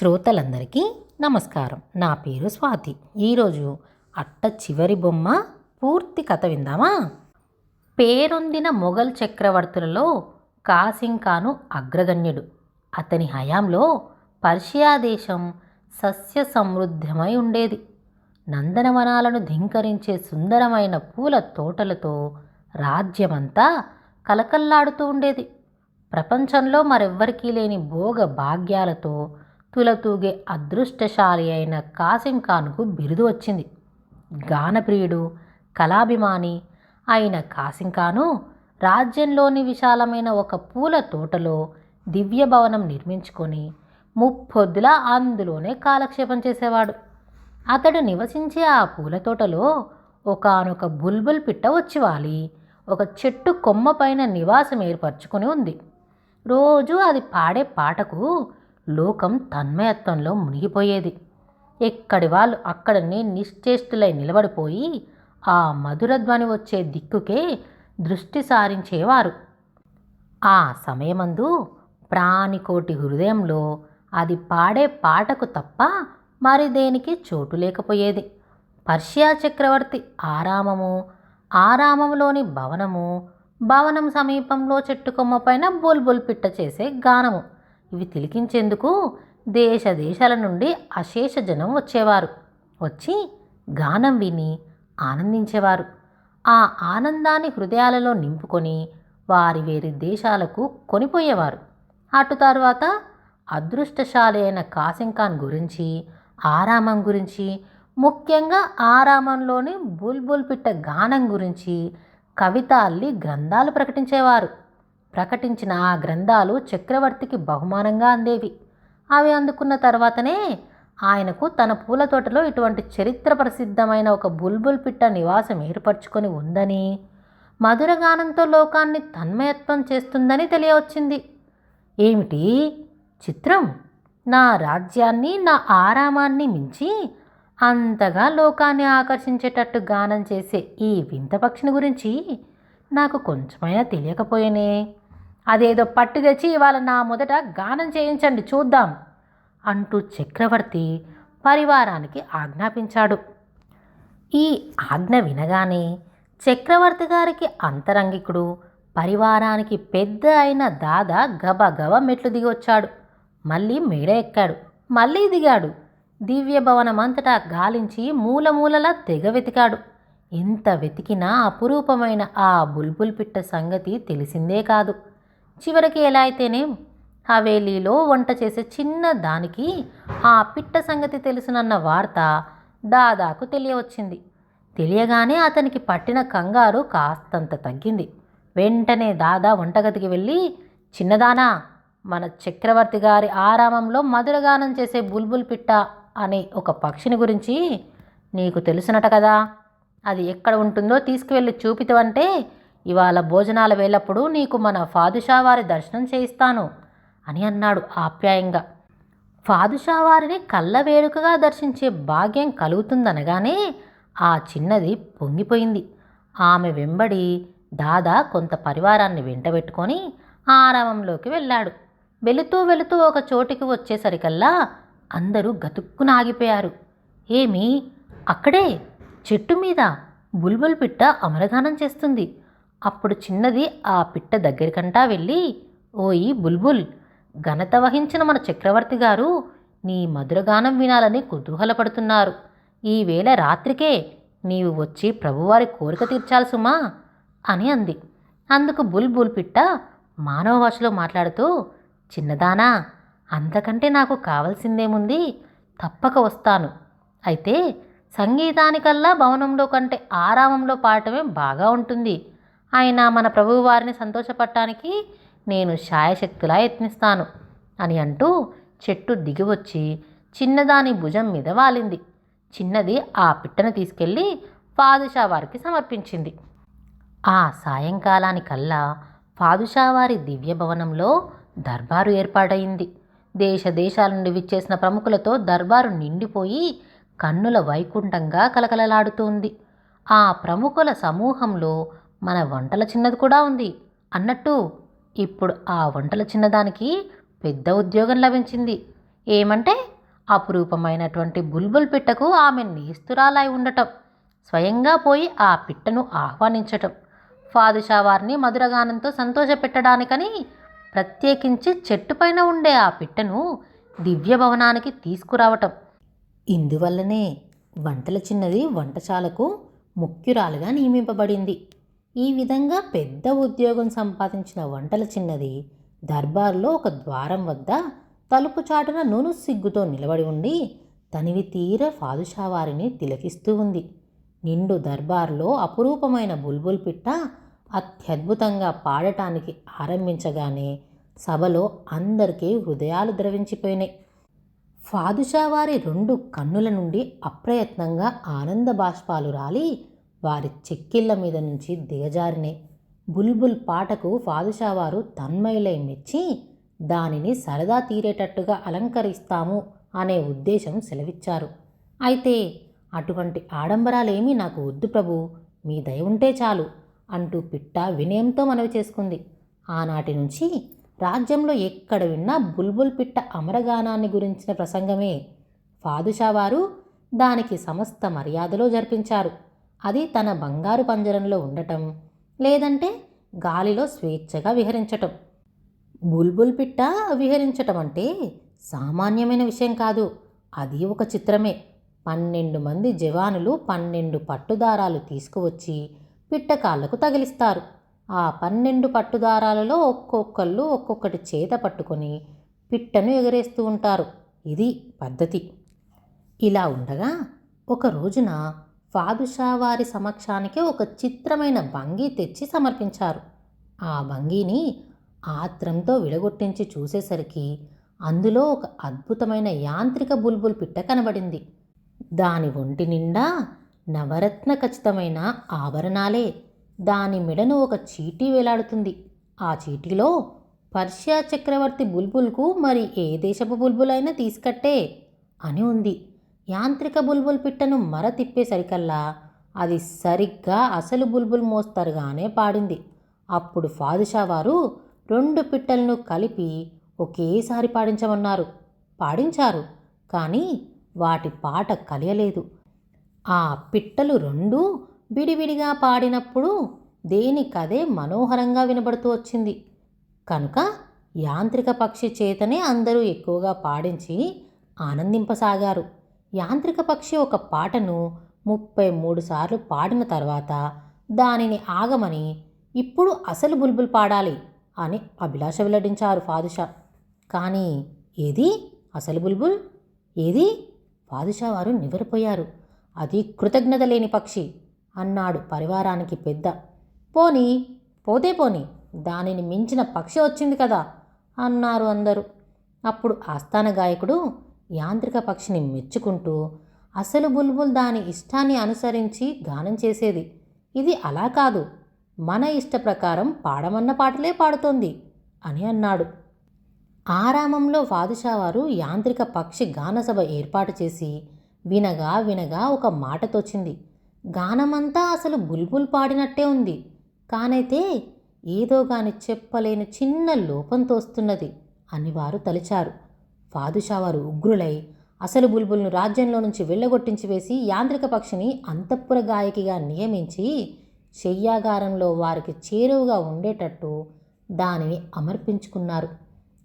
శ్రోతలందరికీ నమస్కారం. నా పేరు స్వాతి. ఈరోజు అట్ట చివరి బొమ్మ పూర్తి కథ విందామా? పేరొందిన మొఘల్ చక్రవర్తులలో కాసింకాను అగ్రగణ్యుడు. అతని హయాంలో పర్షియా దేశం సస్య సమృద్ధమై ఉండేది. నందనవనాలను ధింకరించే సుందరమైన పూల తోటలతో రాజ్యమంతా కలకల్లాడుతూ ఉండేది. ప్రపంచంలో మరెవ్వరికీ లేని భోగ భాగ్యాలతో తులతూగే అదృష్టశాలి అయిన కాసిం ఖాన్కు బిరుదు వచ్చింది. గానప్రియుడు కళాభిమాని అయిన కాసిం ఖాను రాజ్యంలోని విశాలమైన ఒక పూల తోటలో దివ్య భవనం నిర్మించుకొని ముప్పొద్దులా అందులోనే కాలక్షేపం చేసేవాడు. అతడు నివసించే ఆ పూల తోటలో ఒకనొక బుల్బుల్ పిట్ట వచ్చి వాలి ఒక చెట్టు కొమ్మ పైన నివాసం ఏర్పరచుకొని ఉంది. రోజు అది పాడే పాటకు లోకం తన్మయత్వంలో మునిగిపోయేది. ఎక్కడి వాళ్ళు అక్కడనే నిశ్చేష్టులై నిలబడిపోయి ఆ మధురధ్వని వచ్చే దిక్కుకే దృష్టి సారించేవారు. ఆ సమయమందు ప్రాణికోటి హృదయంలో అది పాడే పాటకు తప్ప మరి దేనికి చోటు లేకపోయేది. పర్షియా చక్రవర్తి ఆరామము ఆరామంలోని భవనము భవనం సమీపంలో చెట్టు కొమ్మ పైన బోల్బోల్ పిట్ట చేసే గానము. ఇవి తిలికించేందుకు దేశ దేశాల నుండి అశేష జనం వచ్చేవారు. వచ్చి గానం విని ఆనందించేవారు. ఆ ఆనందాన్ని హృదయాలలో నింపుకొని వారి వేరే దేశాలకు కొనిపోయేవారు. అటు తర్వాత అదృష్టశాలి అయిన కాసింఖాన్ గురించి ఆరామం గురించి ముఖ్యంగా ఆరామంలోని బుల్బుల్ పిట్ట గానం గురించి కవిత అల్లి గ్రంథాలు ప్రకటించేవారు. ప్రకటించిన ఆ గ్రంథాలు చక్రవర్తికి బహుమానంగా అందేవి. అవి అందుకున్న తర్వాతనే ఆయనకు తన పూల తోటలో ఇటువంటి చరిత్ర ప్రసిద్ధమైన ఒక బుల్బుల్ పిట్ట నివాసం ఏర్పరచుకొని ఉందని మధురగానంతో లోకాన్ని తన్మయత్వం చేస్తుందని తెలియవచ్చింది. ఏమిటి? చిత్రం? నా రాజ్యాన్ని నా ఆరామాన్ని మించి అంతగా లోకాన్ని ఆకర్షించేటట్టు గానం చేసే ఈ వింత పక్షిని గురించి నాకు కొంచెమైనా తెలియకపోయేనే. అదేదో పట్టు తెచ్చి ఇవాళ నా మొదట గానం చేయించండి చూద్దాం అంటూ చక్రవర్తి పరివారానికి ఆజ్ఞాపించాడు. ఈ ఆజ్ఞ వినగానే చక్రవర్తి గారికి అంతరంగికుడు పరివారానికి పెద్ద అయిన దాదా గబగబ మెట్లు దిగొచ్చాడు. మళ్ళీ మేడ ఎక్కాడు మళ్ళీ దిగాడు. దివ్య భవనమంతటా గాలించి మూలమూలలా తెగ వెతికాడు. ఎంత వెతికినా అపురూపమైన ఆ బుల్బుల్ పిట్ట సంగతి తెలిసిందే కాదు. చివరికి ఎలా అయితేనే హవేలీలో వంట చేసే చిన్న దానికి ఆ పిట్ట సంగతి తెలుసునన్న వార్త దాదాకు తెలియవచ్చింది. తెలియగానే అతనికి పట్టిన కంగారు కాస్తంత తగ్గింది. వెంటనే దాదా వంటగదికి వెళ్ళి చిన్నదానా మన చక్రవర్తి గారి ఆరామంలో మధురగానం చేసే బుల్బుల్ పిట్ట అనే ఒక పక్షిని గురించి నీకు తెలుసునట కదా. అది ఎక్కడ ఉంటుందో తీసుకువెళ్ళి చూపితవంటే ఇవాళ భోజనాల వేళప్పుడు నీకు మన ఫాదుషా వారి దర్శనం చేయిస్తాను అని అన్నాడు ఆప్యాయంగా. ఫాదుషా వారిని కళ్ళ వేడుకగా దర్శించే భాగ్యం కలుగుతుందనగానే ఆ చిన్నది పొంగిపోయింది. ఆమె వెంబడి దాదా కొంత పరివారాన్ని వెంటబెట్టుకొని ఆరామంలోకి వెళ్ళాడు. వెళుతూ వెళుతూ ఒక చోటికి వచ్చేసరికల్లా అందరూ గతుక్కున ఆగిపోయారు ఏమి? అక్కడే చెట్టు మీద బుల్బుల్ పిట్ట అమరగానం చేస్తుంది. అప్పుడు చిన్నది ఆ పిట్ట దగ్గరికంటా వెళ్ళి ఓయి బుల్బుల్ ఘనత వహించిన మన చక్రవర్తి గారు నీ మధురగానం వినాలని కుతూహలపడుతున్నారు. ఈవేళ రాత్రికే నీవు వచ్చి ప్రభువారి కోరిక తీర్చాలి సుమా అని అంది. అందుకు బుల్బుల్ పిట్ట మానవ భాషలో మాట్లాడుతూ చిన్నదానా అంతకంటే నాకు కావలసిందేముంది? తప్పక వస్తాను. అయితే సంగీతానికల్లా భవనంలో కంటే ఆరామంలో పాడటమే బాగా ఉంటుంది. ఆయన మన ప్రభువారిని సంతోషపడటానికి నేను శాయశక్తులా యత్నిస్తాను అని అంటూ చెట్టు దిగివచ్చి చిన్నదాని భుజం మీద వాలింది. చిన్నది ఆ పిట్టను తీసుకెళ్ళి ఫాదుషా వారికి సమర్పించింది. ఆ సాయంకాలానికల్లా ఫాదుషా వారి దివ్య భవనంలో దర్బారు ఏర్పాటైంది దేశ దేశాల నుండి విచ్చేసిన ప్రముఖులతో దర్బారు నిండిపోయి కన్నుల వైకుంఠంగా కలకలలాడుతోంది. ఆ ప్రముఖుల సమూహంలో మన వంటల చిన్నది కూడా ఉంది. అన్నట్టు ఇప్పుడు ఆ వంటల చిన్నదానికి పెద్ద ఉద్యోగం లభించింది. ఏమంటే అపురూపమైనటువంటి బుల్బుల్ పిట్టకు ఆమె నేస్తురాలై ఉండటం స్వయంగా పోయి ఆ పిట్టను ఆహ్వానించటం ఫాదుషా వారిని మధురగానంతో సంతోషపెట్టడానికని ప్రత్యేకించి చెట్టుపైన ఉండే ఆ పిట్టను దివ్య భవనానికి తీసుకురావటం. ఇందువల్లనే వంటల చిన్నది వంటశాలకు ముఖ్యురాలుగా నియమింపబడింది. ఈ విధంగా పెద్ద ఉద్యోగం సంపాదించిన వంటల చిన్నది దర్బార్లో ఒక ద్వారం వద్ద తలుపు చాటున నూను సిగ్గుతో నిలబడి ఉండి తనివి తీర ఫాదుషా వారిని తిలకిస్తూ ఉంది. నిండు దర్బార్లో అపురూపమైన బుల్బుల్ పిట్ట అత్యద్భుతంగా పాడటానికి ఆరంభించగానే సభలో అందరికీ హృదయాలు ద్రవించిపోయినాయి. ఫాదుషావారి రెండు కన్నుల నుండి అప్రయత్నంగా ఆనంద బాష్పాలు రాలి వారి చెక్కిళ్ళ మీద నుంచి దిగజారినే. బుల్బుల్ పాటకు ఫాదుషా వారు తన్మయులై మెచ్చి దానిని సరదా తీరేటట్టుగా అలంకరిస్తాము అనే ఉద్దేశం సెలవిచ్చారు. అయితే అటువంటి ఆడంబరాలేమీ నాకు వద్దు ప్రభు మీ దయ ఉంటే చాలు అంటూ పిట్ట వినయంతో మనవి చేసుకుంది. ఆనాటి నుంచి రాజ్యంలో ఎక్కడ విన్నా బుల్బుల్ పిట్ట అమరగానాన్ని గురించిన ప్రసంగమే. ఫాదుషా వారు దానికి సమస్త మర్యాదలో జరిపించారు. అది తన బంగారు పంజరంలో ఉండటం లేదంటే గాలిలో స్వేచ్ఛగా విహరించటం. బుల్బుల్ పిట్ట విహరించటం అంటే సామాన్యమైన విషయం కాదు. అది ఒక చిత్రమే. పన్నెండు మంది జవానులు పన్నెండు పట్టుదారాలు తీసుకువచ్చి పిట్టకాళ్ళకు తగిలిస్తారు. ఆ పన్నెండు పట్టుదారాలలో ఒక్కొక్కళ్ళు ఒక్కొక్కటి చేత పట్టుకొని పిట్టను ఎగరేస్తూ ఉంటారు. ఇది పద్ధతి. ఇలా ఉండగా ఒక రోజున ఫాదుషా వారి సమక్షానికి ఒక చిత్రమైన భంగి తెచ్చి సమర్పించారు. ఆ భంగిని ఆత్రంతో విడగొట్టించి చూసేసరికి అందులో ఒక అద్భుతమైన యాంత్రిక బుల్బుల్ పిట్ట కనబడింది. దాని ఒంటి నిండా నవరత్న ఖచ్చితమైన ఆభరణాలే. దాని మెడను ఒక చీటీ వేలాడుతుంది. ఆ చీటీలో పర్షియా చక్రవర్తి బుల్బుల్కు మరి ఏ దేశపు బుల్బుల్ అయినా తీసుకట్టే అని ఉంది. యాంత్రిక బుల్బుల్ పిట్టను మర తిప్పేసరికల్లా అది సరిగ్గా అసలు బుల్బుల్ మోస్తరుగానే పాడింది. అప్పుడు ఫాదుషా వారు రెండు పిట్టలను కలిపి ఒకేసారి పాడించమన్నారు. పాడించారు కానీ వాటి పాట కలియలేదు. ఆ పిట్టలు రెండూ విడివిడిగా పాడినప్పుడు దేనికదే మనోహరంగా వినబడుతూ వచ్చింది. కనుక యాంత్రిక పక్షి చేతనే అందరూ ఎక్కువగా పాడించి ఆనందింపసాగారు. యాంత్రిక పక్షి ఒక పాటను ముప్పై మూడు సార్లు పాడిన తర్వాత దానిని ఆగమని ఇప్పుడు అసలు బుల్బుల్ పాడాలి అని అభిలాష వెల్లడించారు ఫాదుషా. కానీ ఏది? అసలు బుల్బుల్? ఏది? ఫాదుషా వారు నివరిపోయారు అది కృతజ్ఞత లేని పక్షి అన్నాడు పరివారానికి పెద్ద. పోనీ పోతే పోని దానిని మించిన పక్షి వచ్చింది కదా అన్నారు అందరూ. అప్పుడు ఆస్థాన గాయకుడు యాంత్రిక పక్షిని మెచ్చుకుంటూ అసలు బుల్బుల్ దాని ఇష్టాన్ని అనుసరించి గానం చేసేది. ఇది అలా కాదు. మన ఇష్ట ప్రకారం పాడమన్న పాటలే పాడుతోంది అని అన్నాడు. ఆరామంలో ఫాదుషా వారు యాంత్రిక పక్షి గానసభ ఏర్పాటు చేసి వినగా వినగా ఒక మాట తోచింది. గానమంతా అసలు బుల్బుల్ పాడినట్టే ఉంది. కానైతే ఏదో గాని చెప్పలేని చిన్న లోపం తోస్తున్నది అని వారు తలిచారు. ఫాదుషా వారు ఉగ్రులై అసలు బుల్బుల్ను రాజ్యంలో నుంచి వెళ్ళగొట్టించి వేసి యాంత్రిక పక్షిని అంతఃపుర గాయకిగా నియమించి శయ్యాగారంలో వారికి చేరువుగా ఉండేటట్టు దానిని అమర్పించుకున్నారు.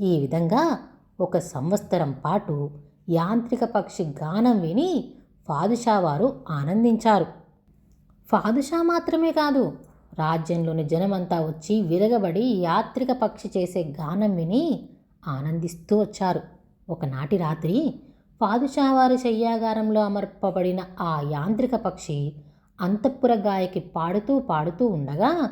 ఈ విధంగా ఒక సంవత్సరం పాటు యాంత్రిక పక్షి గానం విని ఫాదుషా వారు ఆనందించారు. ఫాదుషా మాత్రమే కాదు రాజ్యంలోని జనమంతా వచ్చి విరగబడి యాత్రిక పక్షి చేసే గానం విని ఆనందిస్తూ వచ్చారు. ఒకనాటి రాత్రి పాదుషావారి శయ్యాగారంలో అమర్పబడిన ఆ యాంత్రిక పక్షి అంతఃపుర గాయకి పాడుతూ పాడుతూ ఉండగా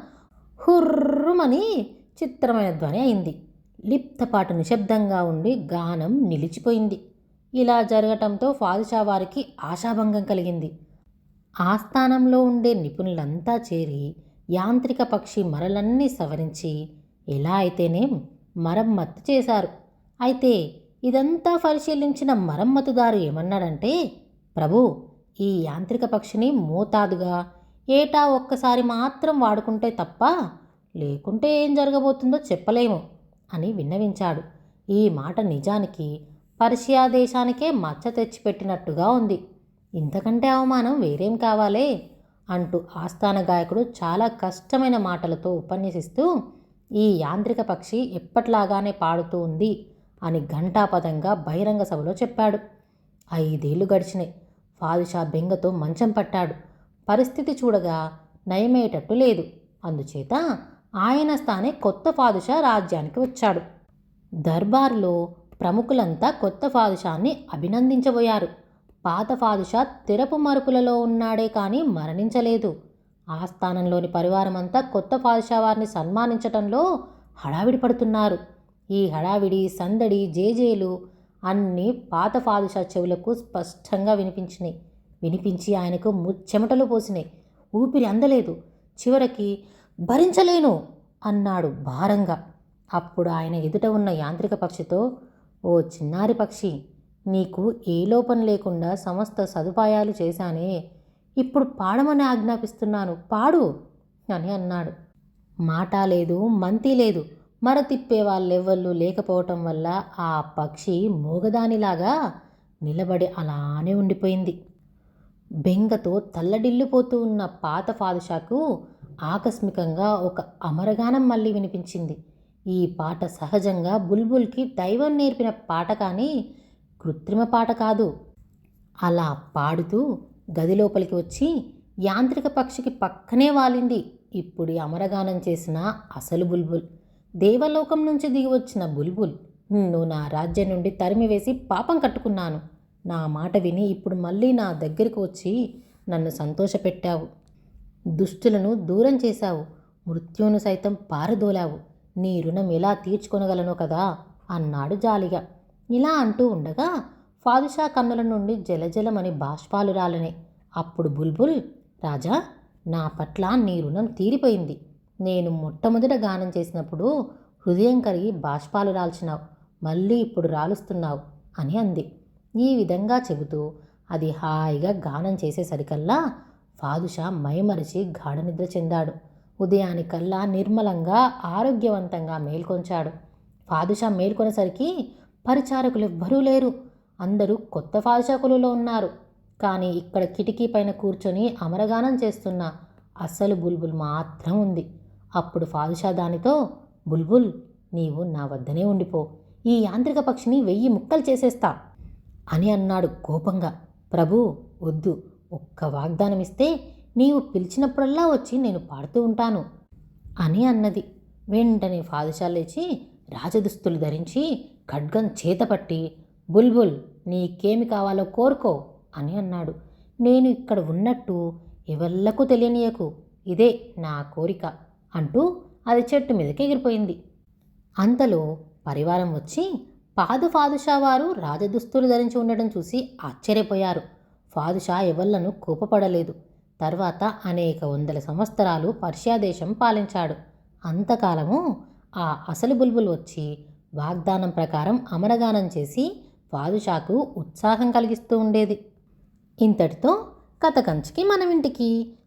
హుర్రుమని చిత్రమైన ధ్వని అయింది. లిప్తపాటు నిశ్శబ్దంగా ఉండి గానం నిలిచిపోయింది. ఇలా జరగటంతో ఫాదుషా వారికి ఆశాభంగం కలిగింది. ఆస్థానంలో ఉండే నిపుణులంతా చేరి యాంత్రిక పక్షి మరలన్నీ సవరించి ఎలా అయితేనేం మరమ్మత్తు చేశారు. అయితే ఇదంతా పరిశీలించిన మరమ్మతుదారు ఏమన్నాడంటే ప్రభు ఈ యాంత్రిక పక్షిని మోతాదుగా ఏటా ఒక్కసారి మాత్రం వాడుకుంటే తప్ప లేకుంటే ఏం జరగబోతుందో చెప్పలేము అని విన్నవించాడు. ఈ మాట నిజానికి పర్షియా దేశానికే మచ్చ తెచ్చిపెట్టినట్టుగా ఉంది. ఇంతకంటే అవమానం వేరేం కావాలే అంటూ ఆస్థాన గాయకుడు చాలా కష్టమైన మాటలతో ఉపన్యసిస్తూ ఈ యాంత్రిక పక్షి ఎప్పట్లాగానే పాడుతూ ఉంది. అని ఘంటాపదంగా బహిరంగ సభలో చెప్పాడు. ఐదేళ్ళు గడిచినాయి. ఫాదుషా బెంగతో మంచం పట్టాడు. పరిస్థితి చూడగా నయమయ్యేటట్టు లేదు. అందుచేత ఆయన స్థానే కొత్త ఫాదుషా రాజ్యానికి వచ్చాడు. దర్బార్లో ప్రముఖులంతా కొత్త ఫాదుషాన్ని అభినందించబోయారు. పాత ఫాదుషా తెరపు మరుపులలో ఉన్నాడే కానీ మరణించలేదు. ఆస్థానంలోని పరివారమంతా కొత్త ఫాదుషా వారిని సన్మానించటంలో హడావిడి పడుతున్నారు. ఈ హడావిడి సందడి జేజేలు అన్నీ పాత ఫాదుషా చెవులకు స్పష్టంగా వినిపించినాయి. వినిపించి ఆయనకు ముచ్చెమటలు పోసినాయి. ఊపిరి అందలేదు. చివరికి భరించలేను అన్నాడు భారంగా. అప్పుడు ఆయన ఎదుట ఉన్న యాంత్రిక పక్షితో ఓ చిన్నారి పక్షి నీకు ఏ లోపం లేకుండా సమస్త సదుపాయాలు చేశానే. ఇప్పుడు పాడమని ఆజ్ఞాపిస్తున్నాను. పాడు అని అన్నాడు. మాట లేదు మంతి లేదు. మర తిప్పే వాళ్ళెవ్వళ్ళు లేకపోవటం వల్ల ఆ పక్షి మూగదానిలాగా నిలబడి అలానే ఉండిపోయింది. బెంగతో తల్లడిల్లిపోతూ ఉన్న పాత ఫాదుషాకు ఆకస్మికంగా ఒక అమరగానం మళ్ళీ వినిపించింది. ఈ పాట సహజంగా బుల్బుల్కి దైవం నేర్పిన పాట కానీ కృత్రిమ పాట కాదు. అలా పాడుతూ గది లోపలికి వచ్చి యాంత్రిక పక్షికి పక్కనే వాలింది. ఇప్పుడు అమరగానం చేసిన అసలు బుల్బుల్ దేవలోకం నుంచి దిగి వచ్చిన బుల్బుల్ నిన్ను నా రాజ్యం నుండి తరిమివేసి పాపం కట్టుకున్నాను. నా మాట విని ఇప్పుడు మళ్ళీ నా దగ్గరికి వచ్చి నన్ను సంతోషపెట్టావు. దుష్టులను దూరం చేశావు. మృత్యువును సైతం పారదోలావు. నీ రుణం ఎలా తీర్చుకొనగలను కదా? అన్నాడు జాలిగా. ఇలా అంటూ ఉండగా ఫాదుషా కన్నుల నుండి జలజలమని బాష్పాలు రాలనే. అప్పుడు బుల్బుల్ రాజా నా పట్ల నీ రుణం తీరిపోయింది. నేను మొట్టమొదట గానం చేసినప్పుడు హృదయం కరిగి బాష్పాలు రాల్చినావు మళ్ళీ ఇప్పుడు రాలుస్తున్నావు అని అంది. ఈ విధంగా చెబుతూ అది హాయిగా గానం చేసేసరికల్లా ఫాదుషా మైమరిచి గాఢనిద్ర చెందాడు. ఉదయానికల్లా నిర్మలంగా ఆరోగ్యవంతంగా మేల్కొంచాడు. ఫాదుషా మేల్కొనేసరికి పరిచారకులు ఎవ్వరూ లేరు. అందరూ కొత్త ఫాదుషా కొలువులో ఉన్నారు. కానీ ఇక్కడ కిటికీ పైన కూర్చొని అమరగానం చేస్తున్న అస్సలు బుల్బుల్ మాత్రం ఉంది. అప్పుడు ఫాదుషా దానితో బుల్బుల్ నీవు నా వద్దనే ఉండిపో. ఈ యాంత్రిక పక్షిని వెయ్యి ముక్కలు చేసేస్తా అని అన్నాడు కోపంగా. ప్రభు వద్దు. ఒక్క వాగ్దానం ఇస్తే నీవు పిలిచినప్పుడల్లా వచ్చి నేను పాడుతూ ఉంటాను అని అన్నది. వెంటనే ఫాదుషా లేచి రాజదుస్తులు ధరించి ఖడ్గం చేతపట్టి బుల్బుల్ నీకేమి కావాలో కోరుకో అని అన్నాడు. నేను ఇక్కడ ఉన్నట్టు ఎవళ్ళకు తెలియనీయకు. ఇదే నా కోరిక అంటూ అది చెట్టు మీదకి ఎగిరిపోయింది. అంతలో పరివారం వచ్చి పాదు ఫాదుషా వారు రాజదుస్తులు ధరించి ఉండడం చూసి ఆశ్చర్యపోయారు. ఫాదుషా ఎవళ్ళను కోపపడలేదు. తర్వాత అనేక వందల సంవత్సరాలు పర్షియా దేశం పాలించాడు. అంతకాలము ఆ అసలు బుల్బుల్ వచ్చి వాగ్దానం ప్రకారం అమరగానం చేసి ఫాదుషాకు ఉత్సాహం కలిగిస్తూ ఉండేది. ఇంతటితో కథ కంచికి మనమింటికి ఇంటికి